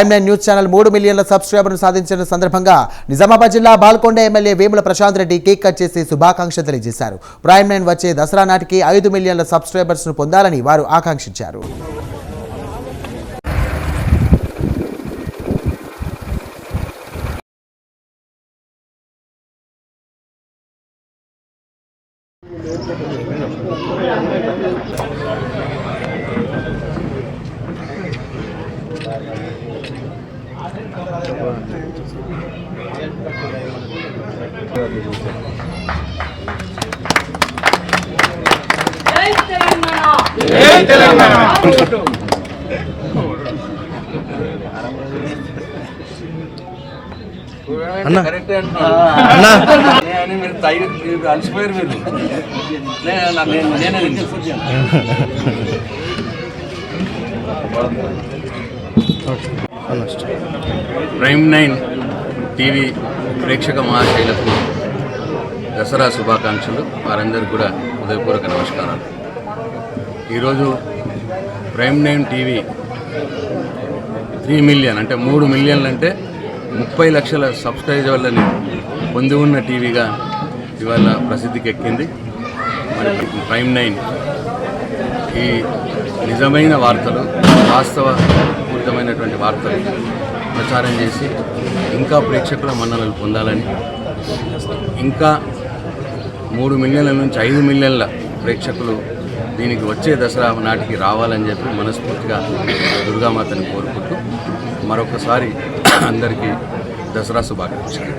Prime nine news channel మూడు మిలియన్ల సబ్స్క్రైబర్ను సాధించిన సందర్భంగా నిజామాబాద్ జిల్లా Balkonda MLA Vemula Prashanth Reddy cake cut చేసి శుభాకాంక్షలు తెలియజేశారు. ప్రైమ్ నైన్ వచ్చే దసరా నాటికి ఐదు మిలియన్ల సబ్స్క్రైబర్స్ను పొందాలని వారు ఆకాంక్షించారు. అన్న మీరు తై- అలసిపోయారు మీరు నేను నేను- నేనే ప్రైమ్ నైన్ టీవీ ప్రేక్షక మహాశైలకు దసరా శుభాకాంక్షలు. వారందరికీ కూడా హృదయపూర్వక నమస్కారాలు. ఈరోజు prime nine TV three million అంటే మూడు మిలియన్లు అంటే ముప్పై లక్షల సబ్స్క్రైబర్లని పొంది ఉన్న టీవీగా ఇవాళ ప్రసిద్ధికి ఎక్కింది మరి ప్రైమ్ నైన్ ఈ నిజమైన వార్తలు వాస్తవ పూరితమైనటువంటి వార్తలు ప్రచారం చేసి ఇంకా ప్రేక్షకుల మన్ననలు పొందాలని ఇంకా మూడు మిలియన్ల నుంచి ఐదు మిలియన్ల ప్రేక్షకులు దీనికి వచ్చే దసరా నాటికి రావాలని చెప్పి మనస్ఫూర్తిగా దుర్గామాతని కోరుకుంటూ మరొకసారి అందరికీ దసరా శుభాకాంక్షలు.